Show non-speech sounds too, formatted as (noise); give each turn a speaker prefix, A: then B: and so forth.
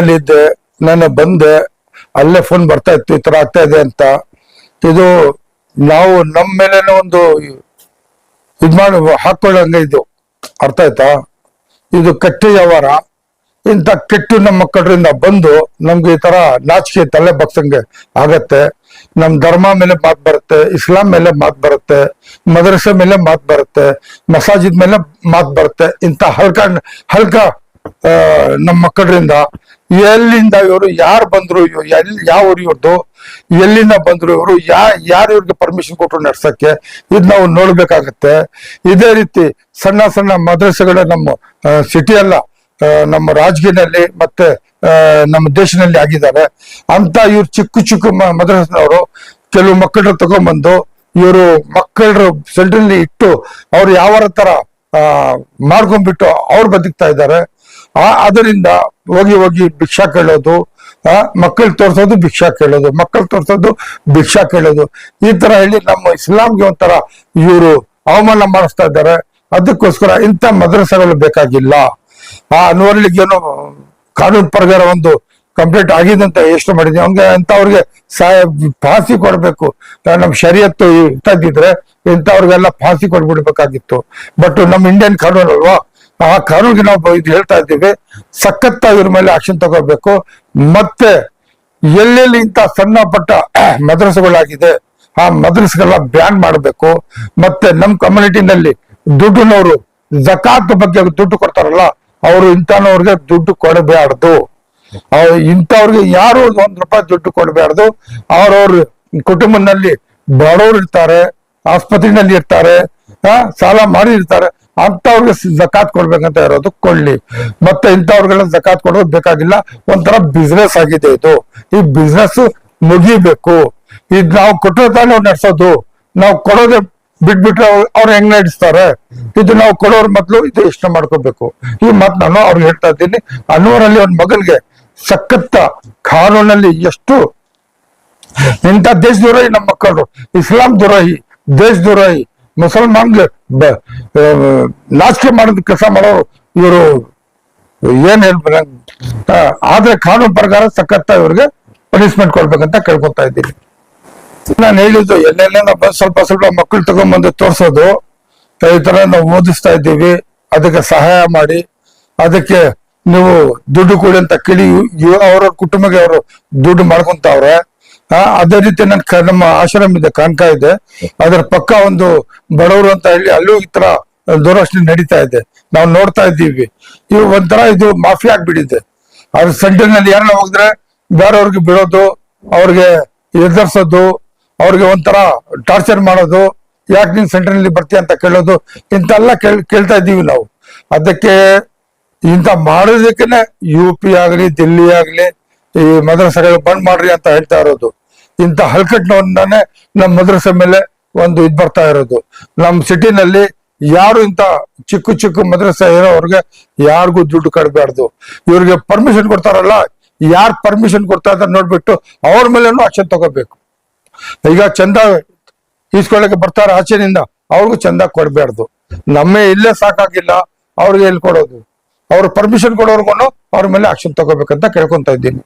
A: ಇದ್ದೆ ನಾನು ಬಂದೆ, ಅಲ್ಲೇ ಫೋನ್ ಬರ್ತಾ ಇತ್ತು, ಈ ತರ ಆಗ್ತಾ ಇದೆ ಅಂತ. ಇದು ನಾವು ನಮ್ಮ ಮೇಲೆ ಒಂದು ಇದ್ ಮಾಡಿ, ಹಾಕೊಳ್ಳಂಗೆ ಇದು. ಅರ್ಥ ಆಯ್ತಾ? ಇದು ಕೆಟ್ಟ ವ್ಯವಹಾರ. ಇಂಥ ಕೆಟ್ಟು ನಮ್ಮ ಮಕ್ಕಳಿಂದ ಬಂದು ನಮ್ಗೆ ಈ ತರ ನಾಚಿಕೆ ತಲೆ ಬಗ್ಸಂಗೆ ಆಗತ್ತೆ. ನಮ್ ಧರ್ಮ ಮೇಲೆ ಮಾತು ಬರುತ್ತೆ, ಇಸ್ಲಾಂ ಮೇಲೆ ಮಾತು ಬರುತ್ತೆ, ಮದ್ರಸೆ ಮೇಲೆ ಮಾತು ಬರುತ್ತೆ, ಮಸಾಜಿದ್ ಮೇಲೆ ಮಾತು ಬರುತ್ತೆ. ಇಂಥ ಹಲ್ಕ ಹಲ್ಕ ನಮ್ಮ ಮಕ್ಕಳರಿಂದ ಎಲ್ಲಿಂದ ಇವರು ಯಾರು ಬಂದ್ರು ಇವ್ರು ಎಲ್ಲಿ ಯಾವ ಇವ್ರದ್ದು ಎಲ್ಲಿಂದ ಬಂದ್ರು ಇವರು ಯಾ, ಯಾರು ಇವ್ರಿಗೆ ಪರ್ಮಿಷನ್ ಕೊಟ್ಟರು ನಡ್ಸಕ್ಕೆ, ಇದು ನಾವು ನೋಡ್ಬೇಕಾಗತ್ತೆ. ಇದೇ ರೀತಿ ಸಣ್ಣ ಸಣ್ಣ ಮದ್ರಸೆಗಳು ನಮ್ಮ ಸಿಟಿ ಅಲ್ಲ ನಮ್ಮ ರಾಜಕೀಯದಲ್ಲಿ ಮತ್ತೆ ನಮ್ಮ ದೇಶದಲ್ಲಿ ಆಗಿದ್ದಾರೆ ಅಂತ ಇವ್ರು ಚಿಕ್ಕ ಚಿಕ್ಕ ಮ- ಮದ್ರಸನವರು, ಕೆಲವು ಮಕ್ಕಳನ್ನ ತಗೊಂಡ್ಬಂದು ಇವರು ಮಕ್ಕಳ ಸೆಂಟ್ರಲ್ಲಿ ಇಟ್ಟು ಅವ್ರು ಯಾವ ತರ ಮಾಡ್ಕೊಂಡ್ಬಿಟ್ಟು ಅವ್ರು ಬದುಕ್ತಾ ಇದ್ದಾರೆ. ಅದರಿಂದ ಹೋಗಿ ಹೋಗಿ ಭಿಕ್ಷಾ ಕೇಳೋದು, ಆ, ಮಕ್ಕಳು ತೋರ್ಸೋದು ಭಿಕ್ಷಾ ಕೇಳೋದು, ಮಕ್ಕಳು ತೋರ್ಸೋದು ಭಿಕ್ಷಾ ಕೇಳೋದು. ಈ ತರ ಹೇಳಿ ನಮ್ಮ ಇಸ್ಲಾಂಗೆ ಒಂಥರ ಇವರು ಅವಮಾನ ಮಾಡಿಸ್ತಾ ಇದ್ದಾರೆ. ಅದಕ್ಕೋಸ್ಕರ ಇಂಥ ಮದ್ರಸಗಳು ಬೇಕಾಗಿಲ್ಲ. ಆ ಅನ್ವರ್ಲಿಗೇನು ಕಾನೂನು ಪ್ರಕಾರ ಒಂದು ಕಂಪ್ಲೀಟ್ ಆಗಿದೆ ಅಂತ ಎಷ್ಟು ಮಾಡಿದ್ವಿ. ಹಂಗೆ ಅಂತವ್ರಿಗೆ ಸಹಾಯ ಫಾಸಿ ಕೊಡಬೇಕು. ನಮ್ಮ ಶರೀಯತ್ತು ಇರ್ತಾ ಇದ್ರೆ ಇಂಥವ್ರಿಗೆಲ್ಲ ಫಾಸಿ ಕೊಡ್ಬಿಡ್ಬೇಕಾಗಿತ್ತು ಬಟ್ ನಮ್ಮ ಇಂಡಿಯನ್ ಕಾನೂನು ಅಲ್ವಾ ಆ ಕಾನೂನಿಗೆ ನಾವು ಇದು ಹೇಳ್ತಾ ಇದ್ದೀವಿ ಇವ್ರ ಮೇಲೆ ಆಕ್ಷನ್ ತಗೋಬೇಕು. ಮತ್ತೆ ಎಲ್ಲೆಲ್ಲಿ ಇಂಥ ಸಣ್ಣ ಪಟ್ಟ (clears throat) ಮದ್ರಸಗಳಾಗಿದೆ, ಆ ಮದ್ರಸ್ಗೆಲ್ಲ ಬ್ಯಾನ್ ಮಾಡಬೇಕು. ಮತ್ತೆ ನಮ್ಮ ಕಮ್ಯುನಿಟಿನಲ್ಲಿ ದುಡ್ಡಿನವರು, ಜಕಾತ್ ಬಗ್ಗೆ ದುಡ್ಡು ಕೊಡ್ತಾರಲ್ಲ, ಅವರು ಇಂಥವ್ರಿಗೆ ದುಡ್ಡು ಕೊಡಬಾರ್ದು ಇಂಥವ್ರಿಗೆ ಯಾರು ಒಂದ್ ರೂಪಾಯಿ ದುಡ್ಡು ಕೊಡಬಾರ್ದು ಅವ್ರವ್ರ ಕುಟುಂಬದಲ್ಲಿ ಬಡವರು ಇರ್ತಾರೆ ಆಸ್ಪತ್ರೆಯಲ್ಲಿ ಇರ್ತಾರೆ ಸಾಲ ಮಾಡಿ ಇರ್ತಾರೆ. ಅಂತವ್ರಿಗೆ ಜಕಾತ್ ಕೊಡ್ಬೇಕಂತ ಇರೋದು ಕೊಳ್ಳಿ. ಮತ್ತೆ ಇಂಥವ್ರಿಗೆಲ್ಲ ಜಕಾತ್ ಕೊಡೋದು ಬೇಕಾಗಿಲ್ಲ. ಒಂಥರ ಬಿಸ್ನೆಸ್ ಆಗಿದೆ ಇದು. ಈ ಬಿಸ್ನೆಸ್ ಮುಗಿಬೇಕು. ಇದು ನಾವು ಕೊಟ್ಟರೆ ತಾನೇ ನಡ್ಸೋದು. ನಾವು ಕೊಡೋದೆ ಬಿಟ್ಬಿಟ್ರೆ ಅವ್ರು ಅವ್ರು ಹೆಂಗ್ ನಡೆಸ್ತಾರೆ? ಇದು ನಾವು ಕೊಡೋರ್ ಮೊದ್ಲು ಇದು ಇಷ್ಟ ಮಾಡ್ಕೋಬೇಕು. ಈ ಮಾತು ನಾನು ಅವ್ರಿಗೆ ಹೇಳ್ತಾ ಇದ್ದೀನಿ. ಅನ್ನೂರಲ್ಲಿ ಒಂದ್ ಮಗನ್ಗೆ ಸಖತ್ತ ಕಾನೂನಲ್ಲಿ ಎಷ್ಟು ಇಂಥ ದೇಶ ದ್ರೋಹಿ ನಮ್ಮ ಮಕ್ಕಳು. ಇಸ್ಲಾಂ ದ್ರೋಹಿ ದೇಶ ದ್ರೋಹಿ ಮುಸಲ್ಮಾನ್ಗೆ ನಾಚಿಕೆ ಮಾಡಿದ ಕೆಲಸ ಮಾಡೋರು ಇವರು ಏನ್ ಆ, ಆದ್ರೆ ಕಾನೂನು ಪ್ರಕಾರ ಸಖತ್ತ ಇವ್ರಿಗೆ ಪನಿಷ್ಮೆಂಟ್ ಕೊಡ್ಬೇಕಂತ ಕೇಳ್ಕೊತಾ ಇದ್ದೀನಿ. ನಾನು ಹೇಳಿದ್ದು ಎಲ್ಲೆಲ್ಲ ಸ್ವಲ್ಪ ಸ್ವಲ್ಪ ಮಕ್ಕಳು ತಗೊಂಡ್ಬಂದು ತೋರ್ಸೋದು. ಈ ತರ ನಾವು ಓದಿಸ್ತಾ ಇದ್ದೀವಿ. ಅದಕ್ಕೆ ಸಹಾಯ ಮಾಡಿ. ಅದಕ್ಕೆ ನೀವು ದುಡ್ಡು ಕೊಡಿ ಅಂತ ಕೇಳಿ ಅವ್ರವ್ರ ಕುಟುಂಬಕ್ಕೆ ಅವರು ದುಡ್ಡು ಮಾಡ್ಕೊಂತಾವ್ರೆ. ಅದೇ ರೀತಿ ನನ್ನ ನಮ್ಮ ಆಶ್ರಮ ಇದೆ ಕಾನ್ಕ ಇದೆ. ಅದರ ಪಕ್ಕ ಒಂದು ಬಡವರು ಅಂತ ಹೇಳಿ ಅಲ್ಲೂ ಈ ತರ ದೂರದರ್ಶನ ನಡೀತಾ ಇದೆ. ನಾವು ನೋಡ್ತಾ ಇದ್ದೀವಿ. ಇವು ಒಂಥರ ಇದು ಮಾಫಿಯಾ ಆಗ್ಬಿಟ್ಟಿದೆ. ಅದ್ರ ಸೆಂಟರ್ನಲ್ಲಿ ಯಾರನ್ನ ಹೋಗಿದ್ರೆ ಬೇರೆಯವ್ರಿಗೆ ಬಿಡೋದು, ಅವ್ರಿಗೆ ಎದುರಿಸೋದು, ಅವ್ರಿಗೆ ಒಂಥರ ಟಾರ್ಚರ್ ಮಾಡೋದು, ಯಾಕೆ ನೀನ್ ಸೆಂಟರ್ನಲ್ಲಿ ಬರ್ತೀಯ ಅಂತ ಕೇಳೋದು ಇಂತೆಲ್ಲ ಕೇಳ್, ಕೇಳ್ತಾ ಇದ್ದೀವಿ ನಾವು. ಅದಕ್ಕೆ ಇಂಥ ಮಾಡೋದಕ್ಕೆ ಯು ಪಿ ಆಗ್ಲಿ ದಿಲ್ಲಿ ಆಗ್ಲಿ, ಈ ಮದ್ರಸೆಗಳು ಬಂದ್ ಮಾಡ್ರಿ ಅಂತ ಹೇಳ್ತಾ ಇರೋದು. ಇಂಥ ಹಲ್ಕಟ್ನವನ್ನೇ ನಮ್ಮ ಮದ್ರಸೆ ಮೇಲೆ ಒಂದು ಇದು ಬರ್ತಾ ಇರೋದು. ನಮ್ಮ ಸಿಟಿನಲ್ಲಿ ಯಾರು ಇಂಥ ಚಿಕ್ಕ ಚಿಕ್ಕ ಮದ್ರಸೆ ಇರೋವ್ರಿಗೆ ಯಾರಿಗೂ ದುಡ್ಡು ಕಡಬಾರ್ದು ಇವ್ರಿಗೆ ಪರ್ಮಿಷನ್ ಕೊಡ್ತಾರಲ್ಲ, ಯಾರು ಪರ್ಮಿಷನ್ ಕೊಡ್ತಾ ಇದ್ದಾರೆ ನೋಡ್ಬಿಟ್ಟು ಅವ್ರ ಮೇಲೇನು ಆಕ್ಷನ್ ತಗೋಬೇಕು. ಈಗ ಚಂದ ಈಸ್ಕೊಳ್ಳಕ್ಕೆ ಬರ್ತಾರೆ ಆಚೆನಿಂದ ಅವ್ರಿಗೂ ಚಂದ ಕೊಡಬಾರ್ದು. ನಮ್ಮೇ ಇಲ್ಲೇ ಸಾಕಾಗಿಲ್ಲ, ಅವ್ರಿಗೆ ಎಲ್ಲಿ ಕೊಡೋದು? ಅವ್ರು ಪರ್ಮಿಷನ್ ಕೊಡೋರ್ಗು ಅವ್ರ ಮೇಲೆ ಆಕ್ಷನ್ ತಗೋಬೇಕಂತ ಕೇಳ್ಕೊಂತ ಇದ್ದೀನಿ.